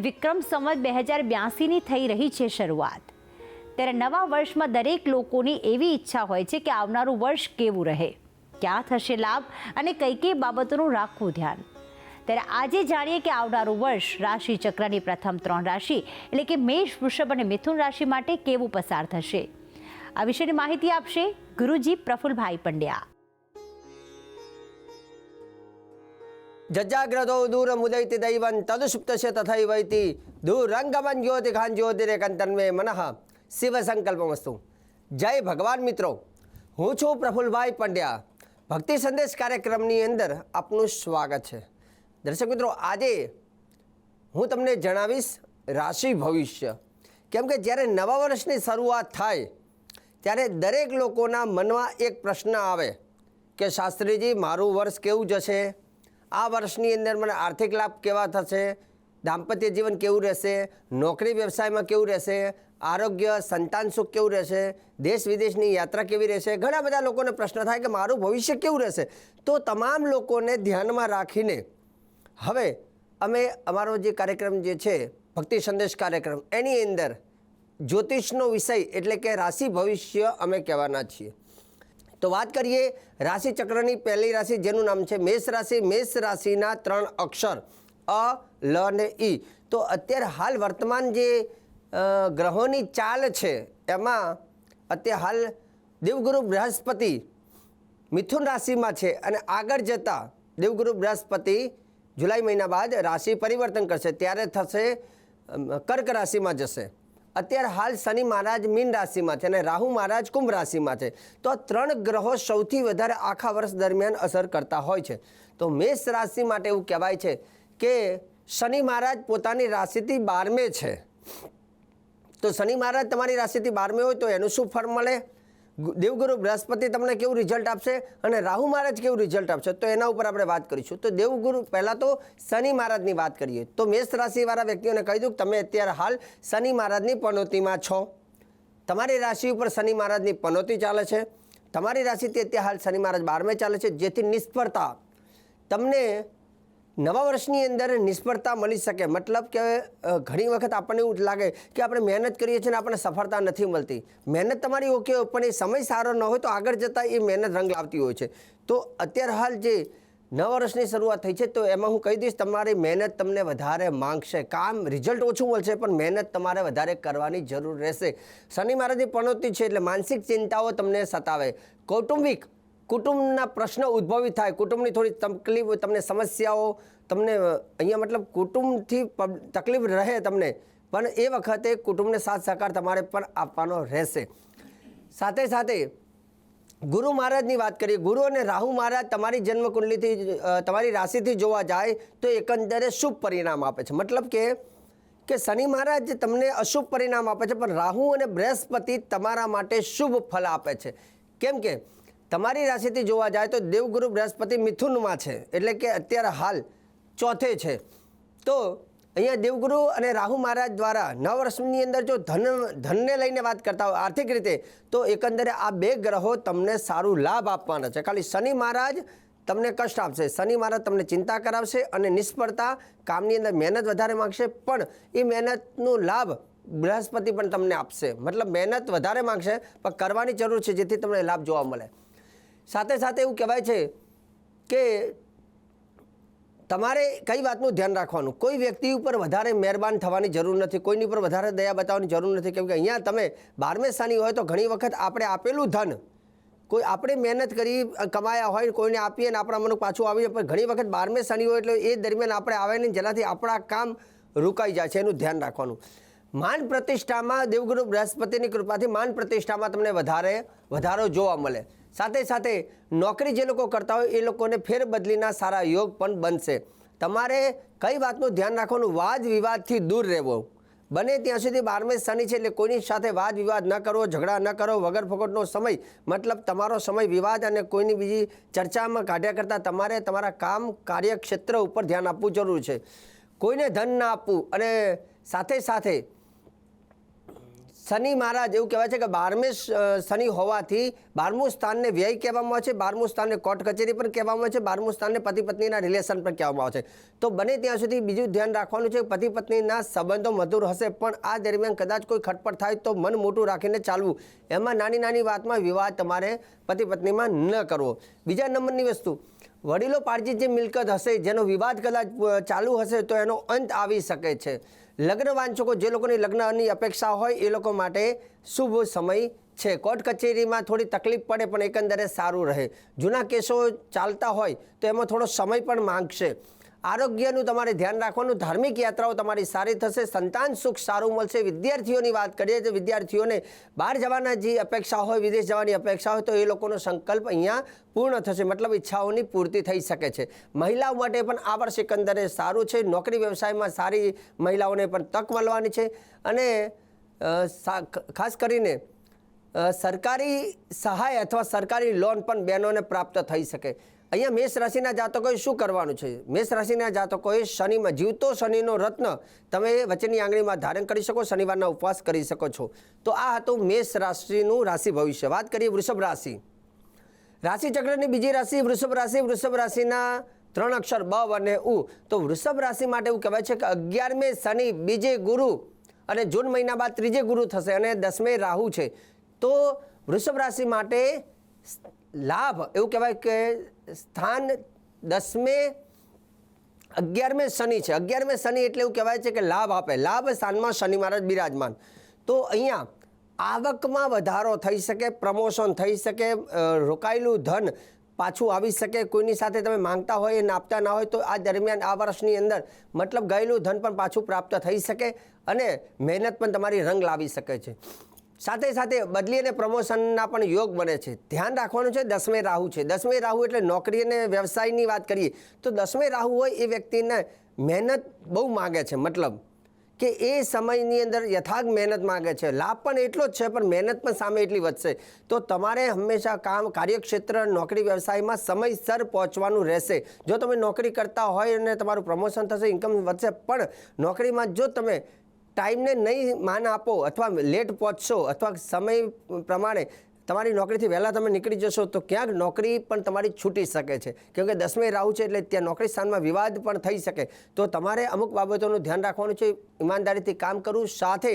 વિક્રમ સંવત બે હજાર બ્યાસીની થઈ રહી છે શરૂઆત. ત્યારે નવા વર્ષમાં દરેક લોકોની એવી ઈચ્છા હોય છે કે આવનારું વર્ષ કેવું રહે. ક્યાં થશે લાભ અને કઈ કઈ બાબતોનું રાખવું ધ્યાન? ત્યારે આજે જાણીએ કે આવનારું વર્ષ રાશિ ચક્રની પ્રથમ ત્રણ રાશિ એટલે કે મેષ, વૃષભ અને મિથુન રાશિ માટે કેવું પસાર થશે? આ વિશેની માહિતી આપશે ગુરુજી પ્રફુલભાઈ પંડ્યા. જજાગ્રતો દૂરમુદૈતિ દૈવં તદુસુપ્તસ્ય તથૈવૈતિ દૂરંગમન જ્યોતિખાન જ્યોતિરેકંતન્મે મનઃ શિવ સંકલ્પમસ્તુ જય ભગવાન મિત્રો હું છું પ્રફુલભાઈ પંડ્યા ભક્તિ સંદેશ કાર્યક્રમની અંદર આપનું સ્વાગત છે દર્શક મિત્રો આજે હું તમને જણાવીશ રાશિ ભવિષ્ય કેમ કે જ્યારે નવા વર્ષની શરૂઆત થાય ત્યારે દરેક લોકોના મનમાં એક પ્રશ્ન આવે કે શાસ્ત્રીજી મારું વર્ષ કેવું જશે આ વર્ષની અંદર મને આર્થિક લાભ કેવા થશે? દાંપત્ય જીવન કેવું રહેશે? નોકરી વ્યવસાયમાં કેવું રહેશે? આરોગ્ય, સંતાન સુખ કેવું રહેશે? દેશ વિદેશની યાત્રા કેવી રહેશે? ઘણા બધા લોકોને પ્રશ્ન થાય કે મારું ભવિષ્ય કેવું રહેશે? તો તમામ લોકોને ધ્યાનમાં રાખીને હવે અમે અમારો જે કાર્યક્રમ જે છે, ભક્તિ સંદેશ કાર્યક્રમ, એની અંદર જ્યોતિષનો વિષય એટલે કે રાશિ ભવિષ્ય અમે કહેવાના છીએ. તો વાત કરીએ રાશિ ચક્રની પહેલી રાશિ, જેનું નામ છે મેષ રાશિ. મેષ રાશિના ત્રણ અક્ષર, અ, લ ને ઈ તો અત્યારે હાલ વર્તમાન જે ગ્રહોની ચાલ છે, એમાં અત્યારે હાલ દેવગુરુ બૃહસ્પતિ મિથુન રાશિમાં છે અને આગળ જતાં દેવગુરુ બૃહસ્પતિ જુલાઈ મહિના બાદ રાશિ પરિવર્તન કરશે. ત્યારે થશે કર્ક રાશિમાં જશે. અત્યારે હાલ શનિ મહારાજ મીન રાશિમાં છે અને રાહુ મહારાજ કુંભ રાશિમાં છે. તો ત્રણ ગ્રહો સૌથી વધારે આખા વર્ષ દરમિયાન અસર કરતા હોય છે. તો મેષ રાશિ માટે એવું કહેવાય છે કે શનિ મહારાજ પોતાની રાશિથી બારમે છે. તો શનિ મહારાજ તમારી રાશિથી બારમે હોય તો એનું શું ફળ મળે? દેવગુરુ બૃહસ્પતિ તમને કેવું રિઝલ્ટ આપશે અને રાહુ મહારાજ કેવું રિઝલ્ટ આપશે? તો એના ઉપર આપણે વાત કરીશું. તો દેવગુરુ પહેલાં તો શનિ મહારાજની વાત કરીએ. તો મેષ રાશિવાળા વ્યક્તિઓને કહી દઉં તમે અત્યારે હાલ શનિ મહારાજની પનોતીમાં છો. તમારી રાશિ ઉપર શનિ મહારાજની પનોતી ચાલે છે. તમારી રાશિથી અત્યારે હાલ શનિ મહારાજ બારમે ચાલે છે. જેથી નિષ્ફળતા તમને નવા વર્ષની અંદર નિષ્ફળતા મળી શકે. મતલબ કે ઘણી વખત આપણને એવું લાગે કે આપણે મહેનત કરીએ છીએ ને આપણને સફળતા નથી મળતી. મહેનત તમારી ઓકે પણ એ સમય સારો ન હોય તો આગળ જતાં એ મહેનત રંગ લાવતી હોય છે. તો અત્યારે હાલ જે નવા વર્ષની શરૂઆત થઈ છે, તો એમાં હું કહી દઈશ, તમારી મહેનત તમને વધારે માંગશે. કામ રિઝલ્ટ ઓછું મળશે, પણ મહેનત તમારે વધારે કરવાની જરૂર રહેશે. શનિ મહારાજની પનોતી છે એટલે માનસિક ચિંતાઓ તમને સતાવે. કૌટુંબિક કુટુંબના પ્રશ્ન ઉદ્ભવિત થાય, કુટુંબની થોડી તકલીફ તમને સમસ્યાઓ, તમને અહીંયા મતલબ કુટુંબથી તકલીફ રહે તમને, પણ એ વખતે કુટુંબને સાથ સહકાર તમારે પણ આપવાનો રહેશે. સાથે સાથે, ગુરુ મહારાજની વાત કરીએ, ગુરુ અને રાહુ મહારાજ તમારી જન્મકુંડલીથી તમારી રાશિથી જોવા જાય, તો એકંદરે શુભ પરિણામ આપે છે. મતલબ કે કે શનિ મહારાજ તમને અશુભ પરિણામ આપે છે, પણ રાહુ અને બૃહસ્પતિ તમારા માટે શુભ ફલ આપે છે. કેમ કે તમારી રાશિથી જોવા જાય તો દેવગુરુ બૃહસ્પતિ મિથુનમાં છે. એટલે કે અત્યારે હાલ ચોથે છે. તો અહીંયા દેવગુરુ અને રાહુ મહારાજ દ્વારા નવ વર્ષની અંદર જો ધન, ધનને લઈને વાત કરતા હોય આર્થિક રીતે, તો એકંદરે આ બે ગ્રહો તમને સારું લાભ આપવાના છે. ખાલી શનિ મહારાજ તમને કષ્ટ આપશે. શનિ મહારાજ તમને ચિંતા કરાવશે અને નિષ્ફળતા કામની અંદર મહેનત વધારે માગશે, પણ એ મહેનતનો લાભ બૃહસ્પતિ પણ તમને આપશે. મતલબ મહેનત વધારે માગશે, પણ કરવાની જરૂર છે જેથી તમને લાભ જોવા મળે. સાથે સાથે એવું કહેવાય છે કે તમારે કઈ વાતનું ધ્યાન રાખવાનું? કોઈ વ્યક્તિ ઉપર વધારે મહેરબાન થવાની જરૂર નથી, કોઈની ઉપર વધારે દયા બતાવવાની જરૂર નથી. કેમ કે અહીંયા તમે બારમે સ્થાની હોય તો ઘણી વખત આપણે આપેલું ધન, કોઈ આપણે મહેનત કરી કમાયા હોય, કોઈને આપીએ ને આપણા મનનું પાછું આવી જાય પણ ઘણી વખત બારમે શનિ હોય એટલે એ દરમિયાન આપણે આવે ને જેનાથી આપણા કામ રોકાઈ જાય છે, એનું ધ્યાન રાખવાનું. માન પ્રતિષ્ઠામાં દેવગુરુ બૃહસ્પતિની કૃપાથી માન પ્રતિષ્ઠામાં તમને વધારે, વધારો જોવા મળે. સાથે સાથે નોકરી જે લોકો કરતા હોય એ લોકોને ફેરબદલીના સારા યોગ પણ બનશે. તમારે કઈ વાતનું ધ્યાન રાખવાનું? વાદ વિવાદથી દૂર રહેવો. બને ત્યાં સુધી બારમે શનિ છે એટલે કોઈની સાથે વાદ વિવાદ ન કરવો ઝઘડા ન કરો, વગર ફોકટનો સમય, મતલબ તમારો સમય વિવાદ અને કોઈની બીજી ચર્ચામાં કાઢ્યા કરતાં તમારે તમારા કામ, કાર્યક્ષેત્ર ઉપર ધ્યાન આપવું જરૂર છે. કોઈને ધન ના આપવું અને સાથે સાથે શનિ મહારાજ એવું કહેવાય છે કે બારમે શનિ હોવાથી બારમું સ્થાનને વ્યય કહેવામાં આવે છે, બારમું સ્થાનને કોર્ટ કચેરી પણ કહેવામાં આવે છે, બારમું સ્થાનને પતિ પત્નીના રિલેશન પણ કહેવામાં આવે છે. તો બને ત્યાં સુધી બીજું ધ્યાન રાખવાનું છે પતિ પત્નીના સંબંધો મધુર હશે, પણ આ દરમિયાન કદાચ કોઈ ખટપટ થાય તો મન મોટું રાખીને ચાલવું. એમાં નાની નાની વાતમાં વિવાદ તમારે પતિ પત્નીમાં ન કરવો. બીજા નંબરની વસ્તુ, વડીલો પાર્જી જે મિલકત હશે, જેનો વિવાદ કદાચ ચાલુ હશે તો એનો અંત આવી શકે છે. લગ્ન વાંચકો જે લોકોની લગ્નની અપેક્ષા હોય એ લોકો માટે શુભ સમય છે. કોર્ટ કચેરીમાં થોડી તકલીફ પડે પણ એકંદરે સારું રહે. જૂના કેસો ચાલતા હોય તો એમાં થોડો સમય પણ માંગશે. આરોગ્યનું તમારે ધ્યાન રાખવાનું, ધાર્મિક યાત્રાઓ તમારી સારી થશે, સંતાન સુખ સારું મળશે. વિદ્યાર્થીઓની વાત કરીએ તો વિદ્યાર્થીઓને બહાર જવાના જે અપેક્ષા હોય, વિદેશ જવાની અપેક્ષા હોય, તો એ લોકોનો સંકલ્પ અહીંયા પૂર્ણ થશે. મતલબ ઈચ્છાઓની પૂર્તિ થઈ શકે છે. મહિલાઓ માટે પણ આ વર્ષ એકંદરે સારું છે. નોકરી વ્યવસાયમાં સારી મહિલાઓને પણ તક મળવાની છે. અને ખાસ કરીને સરકારી સહાય અથવા સરકારી લોન પણ બહેનોને પ્રાપ્ત થઈ શકે. અહીંયા મેષ રાશિના જાતકોએ શું કરવાનું છે? મેષ રાશિના જાતકોએ શનિમાં, જીવતો શનિનો રત્ન તમે વચ્ચેની આંગળીમાં ધારણ કરી શકો, શનિવારના ઉપવાસ કરી શકો છો. તો આ હતું મેષ રાશિનું રાશિ ભવિષ્ય. વાત કરીએ વૃષભ રાશિ. રાશિ ચક્રની બીજી રાશિ વૃષભ રાશિ. વૃષભ રાશિના ત્રણ અક્ષર બ અને ઉ. તો વૃષભ રાશિ માટે એવું કહેવાય છે કે અગિયારમે શનિ, બીજે ગુરુ અને જૂન મહિના બાદ ત્રીજે ગુરુ થશે અને દસમે રાહુ છે. તો વૃષભ રાશિ માટે લાભ, એવું કહેવાય કે સ્થાન દસમે, અગિયારમે શનિ છે. અગિયારમે શનિ એટલે એવું કહેવાય છે કે લાભ આપે. લાભ સ્થાનમાં શનિ મહારાજ બિરાજમાન. તો અહીંયા આવકમાં વધારો થઈ શકે, પ્રમોશન થઈ શકે રોકાયેલું ધન પાછું આવી શકે, કોઈની સાથે તમે માંગતા હોય અને આપતા ના હોય, તો આ દરમિયાન આ વર્ષની અંદર મતલબ ગયેલું ધન પણ પાછું પ્રાપ્ત થઈ શકે અને મહેનત પણ તમારી રંગ લાવી શકે છે. સાથે સાથે બદલી અને પ્રમોશનના પણ યોગ બને છે. ધ્યાન રાખવાનું છે, દસમે રાહુ છે. દસમે રાહુ એટલે નોકરી અને વ્યવસાયની વાત કરીએ, તો દસમે રાહુ હોય એ વ્યક્તિને મહેનત બહુ માગે છે. મતલબ કે એ સમયની અંદર યથાર્થ મહેનત માગે છે. લાભ પણ એટલો જ છે, પણ મહેનત પણ સામે એટલી વધશે. તો તમારે હંમેશા કામ, કાર્યક્ષેત્ર, નોકરી, વ્યવસાયમાં સમયસર પહોંચવાનું રહેશે. જો તમે નોકરી કરતા હોય અને તમારું પ્રમોશન થશે ઇન્કમ વધશે, પણ નોકરીમાં જો તમે ટાઈમને નહીં માન આપો અથવા લેટ પહોંચશો અથવા સમય પ્રમાણે તમારી નોકરીથી વહેલા તમે નીકળી જશો, તો ક્યાંક નોકરી પણ તમારી છૂટી શકે છે. કેમકે દસમે રાહુ છે એટલે ત્યાં નોકરી સ્થાનમાં વિવાદ પણ થઈ શકે. તો તમારે અમુક બાબતોનું ધ્યાન રાખવાનું છે, ઈમાનદારીથી કામ કરવું, સાથે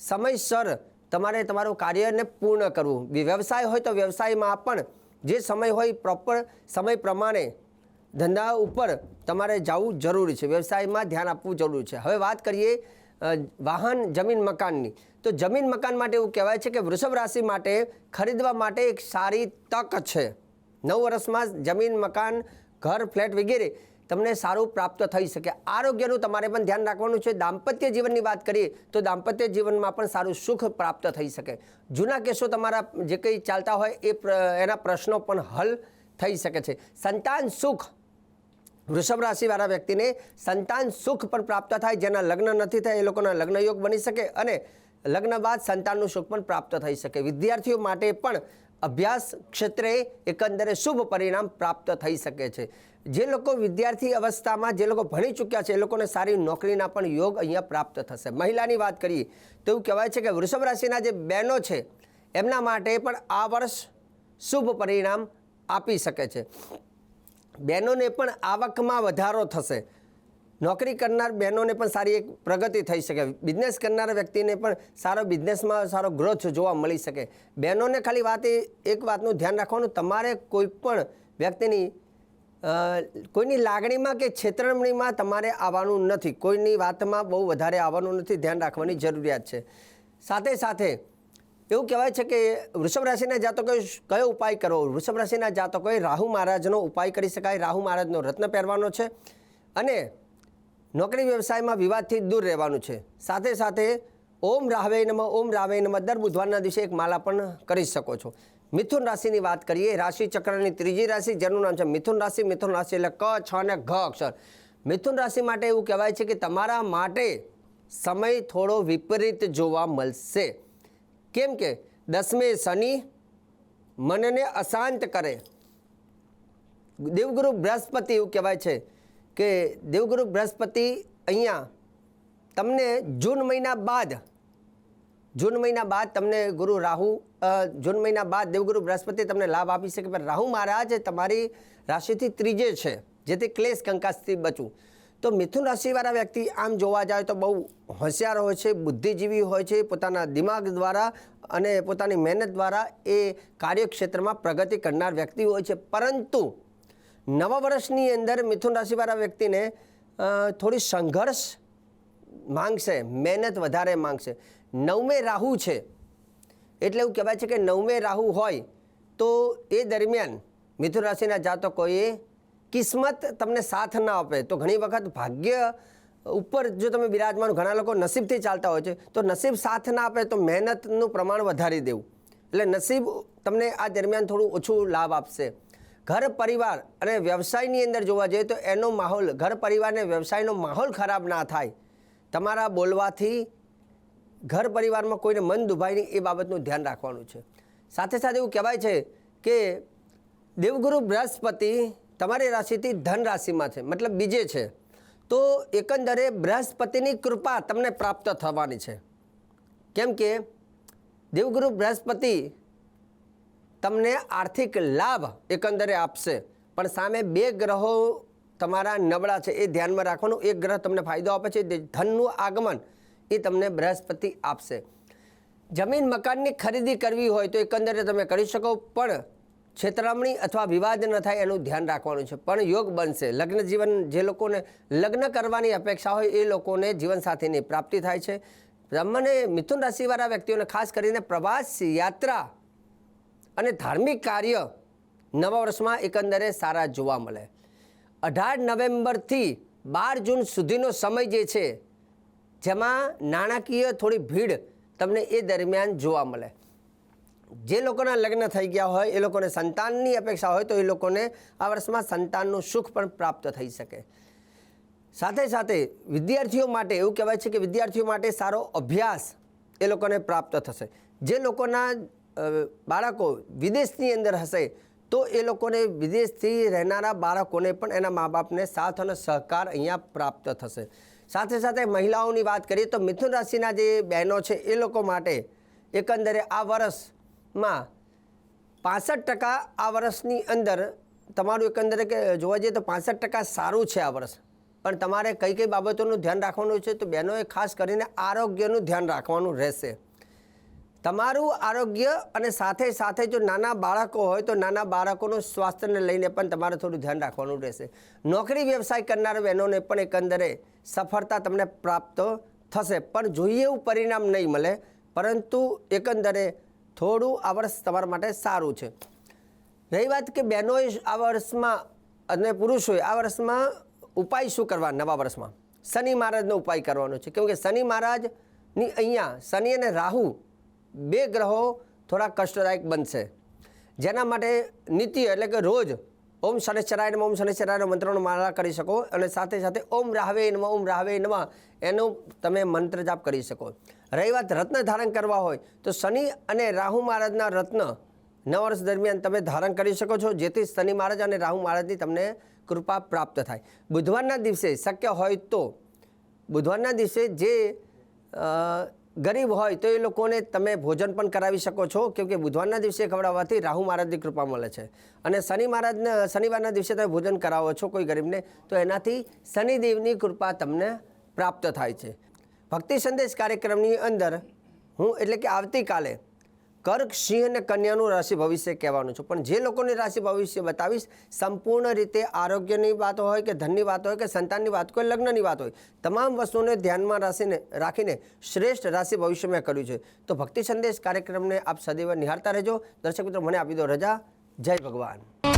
સમયસર તમારે તમારું કાર્યને પૂર્ણ કરવું. વ્યવસાય હોય તો વ્યવસાયમાં પણ જે સમય હોય પ્રોપર સમય પ્રમાણે ધંધા ઉપર તમારે જવું જરૂરી છે. વ્યવસાયમાં ધ્યાન આપવું જરૂરી છે. હવે વાત કરીએ વાહન, જમીન, મકાનની. તો જમીન, મકાન માટે એવું કહેવાય છે કે વૃષભ રાશિ માટે ખરીદવા માટે એક સારી તક છે. નવ વર્ષમાં જમીન, મકાન, ઘર, ફ્લેટ વગેરે તમને સારું પ્રાપ્ત થઈ શકે. આરોગ્યનું તમારે પણ ધ્યાન રાખવાનું છે. દાંપત્ય જીવનની વાત કરીએ તો દાંપત્ય જીવનમાં પણ સારું સુખ પ્રાપ્ત થઈ શકે. જૂના કેસો તમારા જે કંઈ ચાલતા હોય એ એના પ્રશ્નો પણ હલ થઈ શકે છે. સંતાન સુખ વૃષભ રાશિવાળા વ્યક્તિને સંતાન સુખ પણ પ્રાપ્ત થાય, જેના લગ્ન નથી થયા, એ લોકોના લગ્ન યોગ બની શકે અને લગ્ન બાદ સંતાનનું સુખ પણ પ્રાપ્ત થઈ શકે. વિદ્યાર્થીઓ માટે પણ અભ્યાસ ક્ષેત્રે એકંદરે શુભ પરિણામ પ્રાપ્ત થઈ શકે છે. જે લોકો વિદ્યાર્થી અવસ્થામાં, જે લોકો ભણી ચૂક્યા છે, એ લોકોને સારી નોકરીના પણ યોગ અહીંયા પ્રાપ્ત થશે. મહિલાની વાત કરીએ, તો એવું કહેવાય છે કે વૃષભ રાશિના જે બહેનો છે, એમના માટે પણ આ વર્ષ શુભ પરિણામ આપી શકે છે. બહેનોને પણ આવકમાં વધારો થશે. નોકરી કરનાર બહેનોને પણ સારી એક પ્રગતિ થઈ શકે. બિઝનેસ કરનાર વ્યક્તિને પણ સારો બિઝનેસમાં સારો ગ્રોથ જોવા મળી શકે. બહેનોને ખાલી વાત એ, એક વાતનું ધ્યાન રાખવાનું, તમારે કોઈ પણ વ્યક્તિની કોઈની લાગણીમાં કે છેતરમણીમાં તમારે આવવાનું નથી. કોઈની વાતમાં બહુ વધારે આવવાનું નથી. ધ્યાન રાખવાની જરૂરિયાત છે. સાથે સાથે એવું કહેવાય છે કે વૃષભ રાશિના જાતકોએ કયો ઉપાય કરવો? વૃષભ રાશિના જાતકોએ રાહુ મહારાજનો ઉપાય કરી શકાય. રાહુ મહારાજનો રત્ન પહેરવાનો છે અને નોકરી વ્યવસાયમાં વિવાદથી દૂર રહેવાનું છે. સાથે સાથે ઓમ રાહવે નમ, ઓમ રાહવે નમ દર બુધવારના દિવસે એક માલા પણ કરી શકો છો. મિથુન રાશિની વાત કરીએ, રાશિ ચક્રની ત્રીજી રાશિ જેનું નામ છે મિથુન રાશિ. મિથુન રાશિ એટલે ક, છ અને ઘ અક્ષર. મિથુન રાશિ માટે એવું કહેવાય છે કે તમારા માટે સમય થોડો વિપરીત જોવા મળશે. કેમ કે દસમે શનિ મનને અશાંત કરે. દેવગુરુ બૃહસ્પતિ એવું કહેવાય છે કે દેવગુરુ બૃહસ્પતિ અહીંયા તમને જૂન મહિના બાદ, જૂન મહિના બાદ તમને ગુરુ રાહુ જૂન મહિના બાદ દેવગુરુ બૃહસ્પતિ તમને લાભ આપી શકે. પણ રાહુ મહારાજ તમારી રાશિથી ત્રીજે છે, જેથી ક્લેશ કંકાસથી બચવું. તો મિથુન રાશિવાળા વ્યક્તિ આમ જોવા જાય તો બહુ હોશિયાર હોય છે, બુદ્ધિજીવી હોય છે, પોતાના દિમાગ દ્વારા અને પોતાની મહેનત દ્વારા એ કાર્યક્ષેત્રમાં પ્રગતિ કરનાર વ્યક્તિ હોય છે. પરંતુ નવા વર્ષની અંદર મિથુન રાશિવાળા વ્યક્તિને થોડી સંઘર્ષ માંગશે, મહેનત વધારે માંગશે. નવમે રાહુ છે, એટલે એવું કહેવાય છે કે નવમે રાહુ હોય તો એ દરમિયાન મિથુન રાશિના જાતકોએ કિસ્મત તમને સાથ ના આપે, તો ઘણી વખત ભાગ્ય ઉપર જો તમે બિરાજમાન ઘણા લોકો નસીબથી ચાલતા હોય છે, તો નસીબ સાથ ના આપે તો મહેનતનું પ્રમાણ વધારી દેવું. એટલે નસીબ તમને આ દરમિયાન થોડું ઓછું લાભ આપશે. ઘર પરિવાર અને વ્યવસાયની અંદર જોવા જઈએ તો એનો માહોલ, ઘર પરિવારને વ્યવસાયનો માહોલ ખરાબ ના થાય. તમારા બોલવાથી ઘર પરિવારમાં કોઈને મન દુભાય નહીં, એ બાબતનું ધ્યાન રાખવાનું છે. સાથે સાથે એવું કહેવાય છે કે દેવગુરુ બૃહસ્પતિ તમારી રાશિથી ધન રાશિમાં છે, મતલબ બીજે છે. તો એકંદરે બૃહસ્પતિની કૃપા તમને પ્રાપ્ત થવાની છે. કેમ કે દેવગુરુ બૃહસ્પતિ તમને આર્થિક લાભ એકંદરે આપશે. પણ સામે બે ગ્રહો તમારા નબળા છે, એ ધ્યાનમાં રાખવાનું. એક ગ્રહ તમને ફાયદો આપે છે ધનનું આગમન એ તમને બૃહસ્પતિ આપશે. જમીન મકાનની ખરીદી કરવી હોય તો એકંદરે તમે કરી શકો, પણ છેતરામણી અથવા વિવાદ ન થાય એનું ધ્યાન રાખવાનું છે. પણ યોગ બનશે. લગ્ન જીવન જે લોકોને લગ્ન કરવાની અપેક્ષા હોય એ લોકોને જીવનસાથીની પ્રાપ્તિ થાય છે. બ્રહ્મને મિથુન રાશિવાળા વ્યક્તિઓને ખાસ કરીને પ્રવાસ, યાત્રા અને ધાર્મિક કાર્ય નવા વર્ષમાં એકંદરે સારા જોવા મળે. અઢાર નવેમ્બરથી બાર જૂન સુધીનો સમય જે છે, જેમાં નાણાકીય થોડી ભીડ તમને એ દરમિયાન જોવા મળે. જે લોકોના લગ્ન થઈ ગયા હોય, એ લોકોને સંતાનની અપેક્ષા હોય તો એ લોકોને આ વર્ષમાં સંતાનનું સુખ પણ પ્રાપ્ત થઈ શકે. સાથે સાથે વિદ્યાર્થીઓ માટે એવું કહેવાય છે કે વિદ્યાર્થીઓ માટે સારો અભ્યાસ એ લોકોને પ્રાપ્ત થશે. જે લોકોના બાળકો વિદેશની અંદર હશે, તો એ લોકોને વિદેશથી રહેનારા બાળકોને પણ એના મા બાપને સાથ અને સહકાર અહીંયા પ્રાપ્ત થશે. સાથે સાથે મહિલાઓની વાત કરીએ તો મિથુન રાશિના જે બહેનો છે, એ લોકો માટે એકંદરે આ વર્ષમાં પાસઠ ટકા આ વર્ષની અંદર તમારું એકંદરે કે જોવા જઈએ તો પાસઠ ટકા સારું છે આ વર્ષ. પણ તમારે કઈ કઈ બાબતોનું ધ્યાન રાખવાનું છે તો બહેનોએ ખાસ કરીને આરોગ્યનું ધ્યાન રાખવાનું રહેશે. તમારું આરોગ્ય અને સાથે સાથે જો નાના બાળકો હોય તો નાના બાળકોનું સ્વાસ્થ્યને લઈને પણ તમારે થોડું ધ્યાન રાખવાનું રહેશે. નોકરી વ્યવસાય કરનાર બહેનોને પણ એકંદરે સફળતા તમને પ્રાપ્ત થશે. પણ જોઈએ એવું પરિણામ નહીં મળે, પરંતુ એકંદરે થોડું આ વર્ષ તમારા માટે સારું છે. રહી વાત કે બહેનોએ આ વર્ષમાં અને પુરુષોએ આ વર્ષમાં ઉપાય શું કરવા નવા વર્ષમાં? શનિ મહારાજનો ઉપાય કરવાનો છે. કેમ કે શનિ મહારાજની અહીંયા શનિ અને રાહુ બે ગ્રહો થોડા કષ્ટદાયક બનશે. જેના માટે નિત્ય એટલે કે રોજ ઓમ શનિશ્ચરાય નમઃ ઓમ શનિશ્ચરાય મંત્રનો માળા કરી શકો અને સાથે સાથે ઓમ રાહવે નમઃ, ઓમ રાહવે નમઃ એનો તમે મંત્ર જાપ કરી શકો. રહી વાત રત્ન ધારણ કરવા હોય તો શનિ અને રાહુ મહારાજના રત્ન નવ વર્ષ દરમિયાન તમે ધારણ કરી શકો છો, જેથી શનિ મહારાજ અને રાહુ મહારાજની તમને કૃપા પ્રાપ્ત થાય. બુધવારના દિવસે શક્ય હોય તો, બુધવારના દિવસે જે ગરીબ હોય તો એ લોકોને તમે ભોજન પણ કરાવી શકો છો કેમકે બુધવારના દિવસે ખવડાવવાથી રાહુ મહારાજની કૃપા મળે છે. અને શનિ મહારાજને, શનિવારના દિવસે તમે ભોજન કરાવો છો કોઈ ગરીબને, તો એનાથી શનિદેવની કૃપા તમને પ્રાપ્ત થાય છે. ભક્તિ સંદેશ કાર્યક્રમની અંદર હું, એટલે કે આવતીકાલે કર્ક, સિંહ અને કન્યાનું રાશિ ભવિષ્ય કહેવાનું છું. પણ જે લોકોની રાશિ ભવિષ્ય બતાવીશ, સંપૂર્ણ રીતે આરોગ્યની વાત હોય કે ધનની વાત હોય કે સંતાનની વાત હોય, લગ્નની વાત હોય, તમામ વસ્તુઓને ધ્યાનમાં રાખીને રાખીને શ્રેષ્ઠ રાશિ ભવિષ્ય મેં કર્યું છે. તો ભક્તિ સંદેશ કાર્યક્રમને આપ સદૈવ નિહાળતા રહેજો. દર્શક મિત્રો, મને આપી દો રજા. જય ભગવાન.